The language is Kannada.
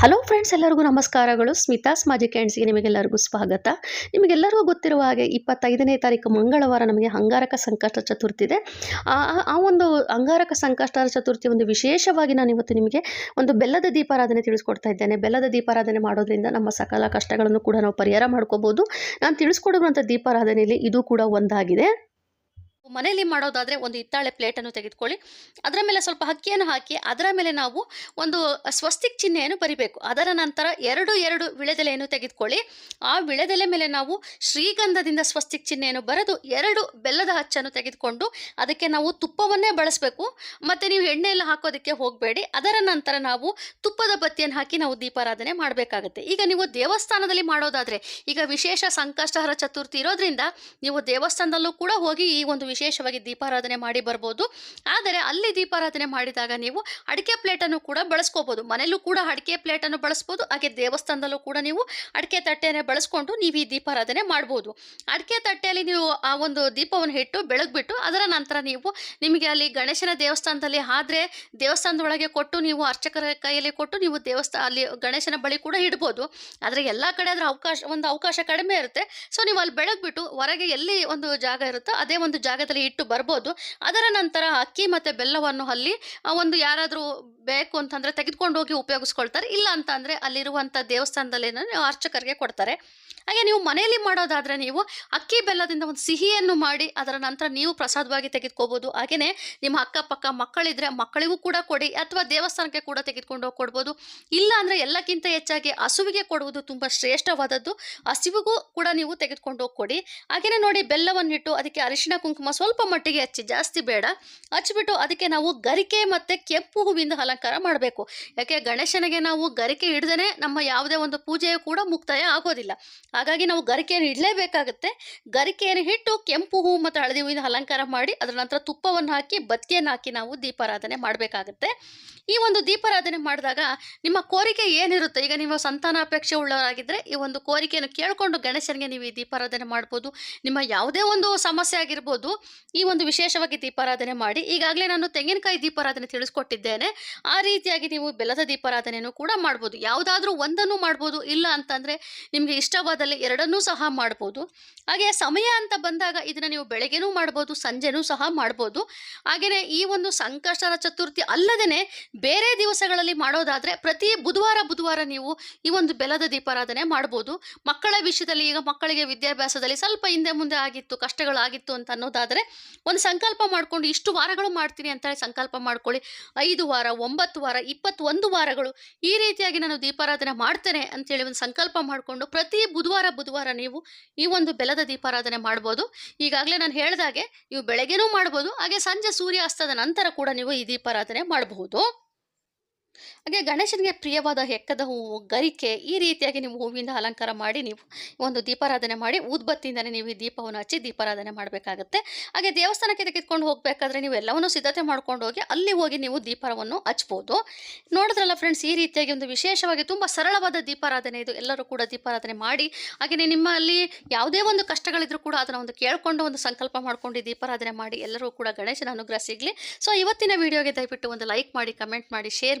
ಹಲೋ ಫ್ರೆಂಡ್ಸ್ ಎಲ್ಲರಿಗೂ ನಮಸ್ಕಾರಗಳು. ಸ್ಮಿತಾಸ್ ಸ್ಮಾಜಿ ಕ್ಯಾಂಡ್ಸ್ಗೆ ನಿಮಗೆಲ್ಲರಿಗೂ ಸ್ವಾಗತ. ನಿಮಗೆಲ್ಲರಿಗೂ ಗೊತ್ತಿರುವ ಹಾಗೆ ಇಪ್ಪತ್ತೈದನೇ ತಾರೀಕು ಮಂಗಳವಾರ ನಮಗೆ ಅಂಗಾರಕ ಸಂಕಷ್ಟ ಚತುರ್ಥಿ ಇದೆ ಆ ಒಂದು ಅಂಗಾರಕ ಸಂಕಷ್ಟ ಚತುರ್ಥಿ ಒಂದು ವಿಶೇಷವಾಗಿ ನಾನು ಇವತ್ತು ನಿಮಗೆ ಒಂದು ಬೆಲ್ಲದ ದೀಪಾರಾಧನೆ ತಿಳಿಸ್ಕೊಡ್ತಾ ಇದ್ದೇನೆ. ಬೆಲ್ಲದ ದೀಪಾರಾಧನೆ ಮಾಡೋದ್ರಿಂದ ನಮ್ಮ ಸಕಲ ಕಷ್ಟಗಳನ್ನು ಕೂಡ ನಾವು ಪರಿಹಾರ ಮಾಡ್ಕೋಬೋದು. ನಾನು ತಿಳಿಸ್ಕೊಡುವಂಥ ದೀಪಾರಾಧನೆಯಲ್ಲಿ ಇದು ಕೂಡ ಒಂದಾಗಿದೆ. ಮನೆಯಲ್ಲಿ ಮಾಡೋದಾದರೆ ಒಂದು ಹಿತ್ತಾಳೆ ಪ್ಲೇಟನ್ನು ತೆಗೆದುಕೊಳ್ಳಿ. ಅದರ ಮೇಲೆ ಸ್ವಲ್ಪ ಅಕ್ಕಿಯನ್ನು ಹಾಕಿ, ಅದರ ಮೇಲೆ ನಾವು ಒಂದು ಸ್ವಸ್ತಿಕ್ ಚಿಹ್ನೆಯನ್ನು ಬರಿಬೇಕು. ಅದರ ನಂತರ ಎರಡು ಎರಡು ವಿಳೆದೆಲೆಯನ್ನು ತೆಗೆದುಕೊಳ್ಳಿ. ಆ ವಿಳೆದೆಲೆ ಮೇಲೆ ನಾವು ಶ್ರೀಗಂಧದಿಂದ ಸ್ವಸ್ತಿಕ್ ಚಿಹ್ನೆಯನ್ನು ಬರೆದು ಎರಡು ಬೆಲ್ಲದ ಹಚ್ಚನ್ನು ತೆಗೆದುಕೊಂಡು ಅದಕ್ಕೆ ನಾವು ತುಪ್ಪವನ್ನೇ ಬಳಸಬೇಕು. ಮತ್ತು ನೀವು ಎಣ್ಣೆ ಹಾಕೋದಕ್ಕೆ ಹೋಗಬೇಡಿ. ಅದರ ನಂತರ ನಾವು ತುಪ್ಪದ ಬತ್ತಿಯನ್ನು ಹಾಕಿ ನಾವು ದೀಪಾರಾಧನೆ ಮಾಡಬೇಕಾಗುತ್ತೆ. ಈಗ ನೀವು ದೇವಸ್ಥಾನದಲ್ಲಿ ಮಾಡೋದಾದರೆ, ಈಗ ವಿಶೇಷ ಸಂಕಷ್ಟಹರ ಚತುರ್ಥಿ ಇರೋದ್ರಿಂದ ನೀವು ದೇವಸ್ಥಾನದಲ್ಲೂ ಕೂಡ ಹೋಗಿ ಈ ಒಂದು ವಿಶೇಷವಾಗಿ ದೀಪಾರಾಧನೆ ಮಾಡಿ ಬರ್ಬೋದು. ಆದರೆ ಅಲ್ಲಿ ದೀಪಾರಾಧನೆ ಮಾಡಿದಾಗ ನೀವು ಅಡಿಕೆ ಪ್ಲೇಟನ್ನು ಕೂಡ ಬಳಸ್ಕೋಬೋದು. ಮನೆಯಲ್ಲೂ ಕೂಡ ಅಡಿಕೆ ಪ್ಲೇಟನ್ನು ಬಳಸ್ಬೋದು. ಹಾಗೆ ದೇವಸ್ಥಾನದಲ್ಲೂ ಕೂಡ ನೀವು ಅಡಿಕೆ ತಟ್ಟೆಯನ್ನು ಬಳಸ್ಕೊಂಡು ನೀವು ಈ ದೀಪಾರಾಧನೆ ಮಾಡ್ಬೋದು. ಅಡಿಕೆ ತಟ್ಟೆಯಲ್ಲಿ ನೀವು ಆ ಒಂದು ದೀಪವನ್ನು ಇಟ್ಟು ಬೆಳಗ್ಬಿಟ್ಟು ಅದರ ನಂತರ ನೀವು ನಿಮಗೆ ಅಲ್ಲಿ ಗಣೇಶನ ದೇವಸ್ಥಾನದಲ್ಲಿ ಆದರೆ ದೇವಸ್ಥಾನದೊಳಗೆ ಕೊಟ್ಟು ನೀವು ಅರ್ಚಕರ ಕೈಯಲ್ಲಿ ಕೊಟ್ಟು ನೀವು ದೇವಸ್ಥಾನ ಅಲ್ಲಿ ಗಣೇಶನ ಬಳಿ ಕೂಡ ಇಡ್ಬೋದು. ಆದರೆ ಎಲ್ಲ ಕಡೆ ಅದರ ಅವಕಾಶ, ಒಂದು ಅವಕಾಶ ಕಡಿಮೆ ಇರುತ್ತೆ. ಸೊ ನೀವು ಅಲ್ಲಿ ಬೆಳಗ್ಬಿಟ್ಟು ಹೊರಗೆ ಎಲ್ಲಿ ಒಂದು ಜಾಗ ಇರುತ್ತೋ ಅದೇ ಒಂದು ಜಾಗದಲ್ಲಿ ಇಟ್ಟು ಬರ್ಬೋದು. ಅದರ ನಂತರ ಅಕ್ಕಿ ಮತ್ತು ಬೆಲ್ಲವನ್ನು ಅಲ್ಲಿ ಒಂದು ಯಾರಾದರೂ ಬೇಕು ಅಂತಂದರೆ ತೆಗೆದುಕೊಂಡು ಹೋಗಿ ಉಪಯೋಗಿಸ್ಕೊಳ್ತಾರೆ. ಇಲ್ಲ ಅಂತಂದರೆ ಅಲ್ಲಿರುವಂಥ ದೇವಸ್ಥಾನದಲ್ಲಿ ಅರ್ಚಕರಿಗೆ ಕೊಡ್ತಾರೆ. ಹಾಗೆ ನೀವು ಮನೆಯಲ್ಲಿ ಮಾಡೋದಾದರೆ ನೀವು ಅಕ್ಕಿ ಬೆಲ್ಲದಿಂದ ಒಂದು ಸಿಹಿಯನ್ನು ಮಾಡಿ ಅದರ ನಂತರ ನೀವು ಪ್ರಸಾದವಾಗಿ ತೆಗೆದುಕೋಬೋದು. ಹಾಗೆಯೇ ನಿಮ್ಮ ಅಕ್ಕಪಕ್ಕ ಮಕ್ಕಳಿದ್ರೆ ಮಕ್ಕಳಿಗೂ ಕೂಡ ಕೊಡಿ ಅಥವಾ ದೇವಸ್ಥಾನಕ್ಕೆ ಕೂಡ ತೆಗೆದುಕೊಂಡು ಹೋಗಿ ಕೊಡ್ಬೋದು. ಇಲ್ಲ ಅಂದರೆ ಎಲ್ಲಕ್ಕಿಂತ ಹೆಚ್ಚಾಗಿ ಹಸುವಿಗೆ ಕೊಡುವುದು ತುಂಬ ಶ್ರೇಷ್ಠವಾದದ್ದು. ಹಸಿವಿಗೂ ಕೂಡ ನೀವು ತೆಗೆದುಕೊಂಡು ಹೋಗಿ ಕೊಡಿ. ಹಾಗೆಯೇ ನೋಡಿ ಬೆಲ್ಲವನ್ನಿಟ್ಟು ಅದಕ್ಕೆ ಅರಿಶಿಣ, ಕುಂಕುಮ ಸ್ವಲ್ಪ ಮಟ್ಟಿಗೆ ಹಚ್ಚಿ. ಜಾಸ್ತಿ ಬೇಡ. ಹಚ್ಚಿಬಿಟ್ಟು ಅದಕ್ಕೆ ನಾವು ಗರಿಕೆ ಮತ್ತು ಕೆಂಪು ಹೂವಿಂದ ಅಲಂಕಾರ ಮಾಡಬೇಕು. ಯಾಕೆ ಗಣೇಶನಿಗೆ ನಾವು ಗರಿಕೆ ಹಿಡ್ದೇ ನಮ್ಮ ಯಾವುದೇ ಒಂದು ಪೂಜೆಯು ಕೂಡ ಮುಕ್ತಾಯ ಆಗೋದಿಲ್ಲ. ಹಾಗಾಗಿ ನಾವು ಗರಿಕೆಯನ್ನು ಇಡಲೇಬೇಕಾಗುತ್ತೆ. ಗರಿಕೆಯನ್ನು ಹಿಟ್ಟು, ಕೆಂಪು ಹೂವು ಮತ್ತು ಹಳದಿ ಹೂವಿನ ಅಲಂಕಾರ ಮಾಡಿ ಅದರ ನಂತರ ತುಪ್ಪವನ್ನು ಹಾಕಿ, ಬತ್ತಿಯನ್ನು ಹಾಕಿ ನಾವು ದೀಪಾರಾಧನೆ ಮಾಡಬೇಕಾಗುತ್ತೆ. ಈ ಒಂದು ದೀಪಾರಾಧನೆ ಮಾಡಿದಾಗ ನಿಮ್ಮ ಕೋರಿಕೆ ಏನಿರುತ್ತೆ? ಈಗ ನೀವು ಸಂತಾನಾಪೇಕ್ಷೆ ಉಳ್ಳವರಾಗಿದ್ದರೆ ಈ ಒಂದು ಕೋರಿಕೆಯನ್ನು ಕೇಳಿಕೊಂಡು ಗಣೇಶನಿಗೆ ನೀವು ಈ ದೀಪಾರಾಧನೆ ಮಾಡ್ಬೋದು. ನಿಮ್ಮ ಯಾವುದೇ ಒಂದು ಸಮಸ್ಯೆ ಆಗಿರ್ಬೋದು, ಈ ಒಂದು ವಿಶೇಷವಾಗಿ ದೀಪಾರಾಧನೆ ಮಾಡಿ. ಈಗಾಗಲೇ ನಾನು ತೆಂಗಿನಕಾಯಿ ದೀಪಾರಾಧನೆ ತಿಳಿಸ್ಕೊಟ್ಟಿದ್ದೇನೆ. ಆ ರೀತಿಯಾಗಿ ನೀವು ಬೆಲ್ಲದ ದೀಪಾರಾಧನೆಯನ್ನು ಕೂಡ ಮಾಡ್ಬೋದು. ಯಾವುದಾದ್ರೂ ಒಂದನ್ನು ಮಾಡ್ಬೋದು. ಇಲ್ಲ ಅಂತಂದರೆ ನಿಮಗೆ ಇಷ್ಟವಾದಲ್ಲಿ ಎರಡನ್ನೂ ಸಹ ಮಾಡ್ಬೋದು. ಹಾಗೆ ಸಮಯ ಅಂತ ಬಂದಾಗ ಇದನ್ನು ನೀವು ಬೆಳಗ್ಗೆನೂ ಮಾಡ್ಬೋದು, ಸಂಜೆನೂ ಸಹ ಮಾಡ್ಬೋದು. ಹಾಗೆಯೇ ಈ ಒಂದು ಸಂಕಷ್ಟರ ಚತುರ್ಥಿ ಅಲ್ಲದೇ ಬೇರೆ ದಿವಸಗಳಲ್ಲಿ ಮಾಡೋದಾದರೆ ಪ್ರತಿ ಬುಧವಾರ ಬುಧವಾರ ನೀವು ಈ ಒಂದು ಬೆಲದ ದೀಪಾರಾಧನೆ ಮಾಡ್ಬೋದು. ಮಕ್ಕಳ ವಿಷಯದಲ್ಲಿ ಈಗ ಮಕ್ಕಳಿಗೆ ವಿದ್ಯಾಭ್ಯಾಸದಲ್ಲಿ ಸ್ವಲ್ಪ ಹಿಂದೆ ಮುಂದೆ ಆಗಿತ್ತು, ಕಷ್ಟಗಳಾಗಿತ್ತು ಅಂತ ಅನ್ನೋದಾದರೆ ಒಂದು ಸಂಕಲ್ಪ ಮಾಡಿಕೊಂಡು ಇಷ್ಟು ವಾರಗಳು ಮಾಡ್ತೀನಿ ಅಂತ ಸಂಕಲ್ಪ ಮಾಡ್ಕೊಳ್ಳಿ. ಐದು ವಾರ ಒಂಬತ್ತು ವಾರ, ಇಪ್ಪತ್ತೊಂದು ವಾರಗಳು ಈ ರೀತಿಯಾಗಿ ನಾನು ದೀಪಾರಾಧನೆ ಮಾಡ್ತೇನೆ ಅಂತೇಳಿ ಒಂದು ಸಂಕಲ್ಪ ಮಾಡಿಕೊಂಡು ಪ್ರತಿ ಬುಧವಾರ ಬುಧವಾರ ನೀವು ಈ ಒಂದು ಬೆಲದ ದೀಪಾರಾಧನೆ ಮಾಡ್ಬೋದು. ಈಗಾಗಲೇ ನಾನು ಹೇಳಿದಾಗೆ ನೀವು ಬೆಳಗ್ಗೆನೂ ಮಾಡ್ಬೋದು, ಹಾಗೆ ಸಂಜೆ ಸೂರ್ಯಾಸ್ತದ ನಂತರ ಕೂಡ ನೀವು ಈ ದೀಪಾರಾಧನೆ ಮಾಡಬಹುದು. ಹಾಗೆ ಗಣೇಶನಿಗೆ ಪ್ರಿಯವಾದ ಹೆಕ್ಕದ ಹೂವು, ಗರಿಕೆ, ಈ ರೀತಿಯಾಗಿ ನೀವು ಹೂವಿಂದ ಅಲಂಕಾರ ಮಾಡಿ ನೀವು ಒಂದು ದೀಪಾರಾಧನೆ ಮಾಡಿ ಉದ್ಬತ್ತಿಯಿಂದಲೇ ನೀವು ಈ ದೀಪವನ್ನು ಹಚ್ಚಿ ದೀಪಾರಾಧನೆ ಮಾಡಬೇಕಾಗುತ್ತೆ. ಹಾಗೆ ದೇವಸ್ಥಾನಕ್ಕೆ ತೆಗೆದುಕೊಂಡು ಹೋಗಬೇಕಾದ್ರೆ ನೀವು ಎಲ್ಲವನ್ನೂ ಸಿದ್ಧತೆ ಮಾಡ್ಕೊಂಡು ಹೋಗಿ ಅಲ್ಲಿ ಹೋಗಿ ನೀವು ದೀಪವನ್ನು ಹಚ್ಬೋದು. ನೋಡಿದ್ರಲ್ಲ ಫ್ರೆಂಡ್ಸ್ ಈ ರೀತಿಯಾಗಿ ಒಂದು ವಿಶೇಷವಾಗಿ ತುಂಬ ಸರಳವಾದ ದೀಪಾರಾಧನೆ ಇದು. ಎಲ್ಲರೂ ಕೂಡ ದೀಪಾರಾಧನೆ ಮಾಡಿ ಹಾಗೆಯೇ ನಿಮ್ಮಲ್ಲಿ ಯಾವುದೇ ಒಂದು ಕಷ್ಟಗಳಿದ್ರೂ ಕೂಡ ಅದನ್ನು ಒಂದು ಕೇಳಿಕೊಂಡು ಒಂದು ಸಂಕಲ್ಪ ಮಾಡ್ಕೊಂಡು ದೀಪಾರಾಧನೆ ಮಾಡಿ ಎಲ್ಲರೂ ಕೂಡ ಗಣೇಶನ ಅನುಗ್ರಹ ಸಿಗಲಿ. ಸೊ ಇವತ್ತಿನ ವಿಡಿಯೋಗೆ ದಯವಿಟ್ಟು ಒಂದು ಲೈಕ್ ಮಾಡಿ ಕಮೆಂಟ್ ಮಾಡಿ ಶೇರ್